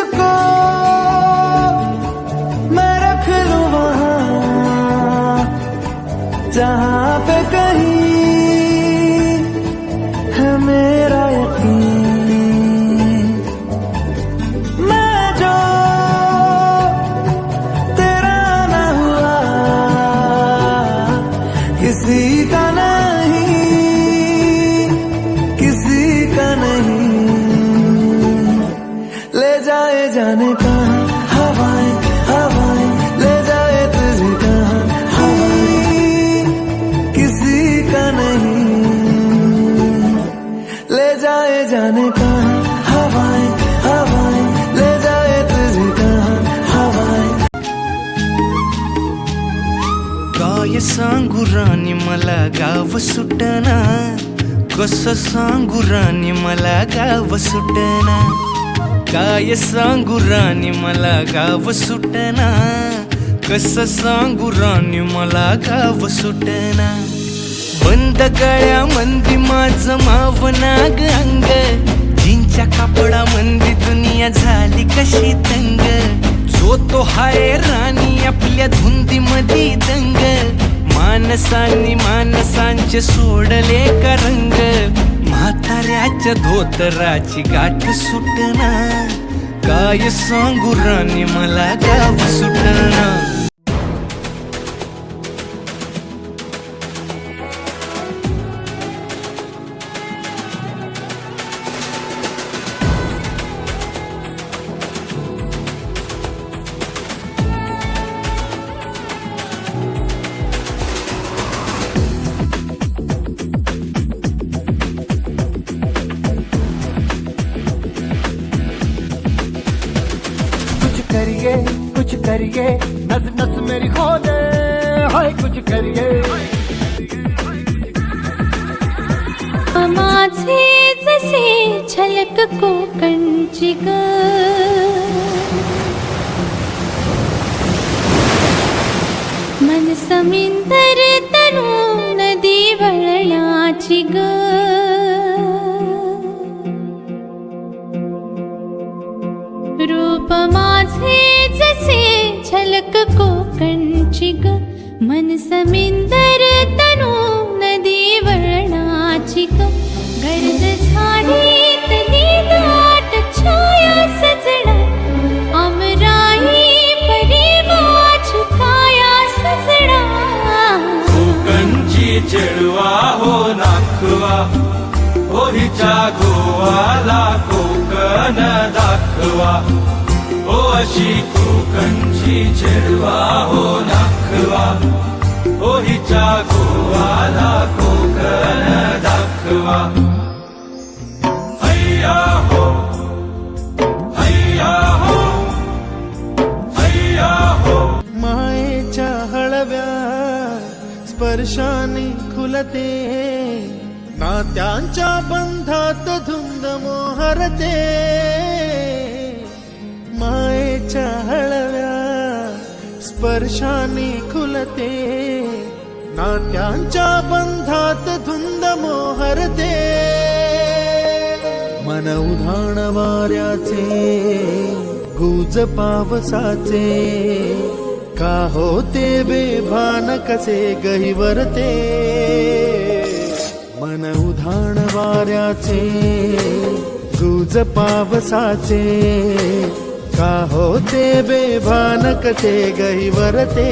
तुझको मैं रख लूँ वहाँ, जहाँ पे कहीं है मेरा यकीन। मैं जो तेरा न हुआ, किसी का नहीं जाने का हवाएं हवाएं ले जाए तुझे कहाँ हवाएं किसी का नहीं। ले जाए जाने का हवाएं हवाएं ले जाए तुझे कहाँ हवाएं। काय सांगू राणी मला गाव सुटना. कसं सांगू राणी मला गाव सुटना. काय सांगू राणी मला गाव सुटना. कसं सांगू राणी मला गाव सुटना. बंद गळ्या मंदी माझ माव नाग अंग. जिंच्या कापडा मंदी दुनिया झाली कशी तंग. जो तो हाय राणी आपल्या धुंदी मधी दंग. मानसांनी मानसांचे सोडले का रंग? म्हाताऱ्याच्या धोतराची गाठ सुटना काय सांगू राणी मला गाव सुटना करिए नस नस मेरी खो दे हाय कुछ करिए। माझे जसे छलक कोकणची ग मन समिंदर तनु नदी वळणाची ग को कञ्चिग मनसमिन्दर तनु नदी वर्णाचिक। गर्द झाडे तली दाट छाया सजडा अमराई परी वाच काया सजडा ओ कंची चेडवा हो नाखवा ओहिच्या गोवाला कोकण दाखवा ओ अशी कोकणची चेडवा हो नाखवा हो हिच्या गोवाला कोकण दाखवा। हैया हो हैया हो हैया हो। मायेच्या हळव्या स्पर्शाने खुलते नात्यांच्या बंधात धुंद मोहरते स्पर्शाने खुलते नात्यांच्या बंधात धुंद मोहरते. मन उधाण वाऱ्याचे गुज पावसाचे का होते बेभान कसे गहिवरते. मन उधाण वाऱ्याचे गुज पावसाचे का होते बेभान कसे वरते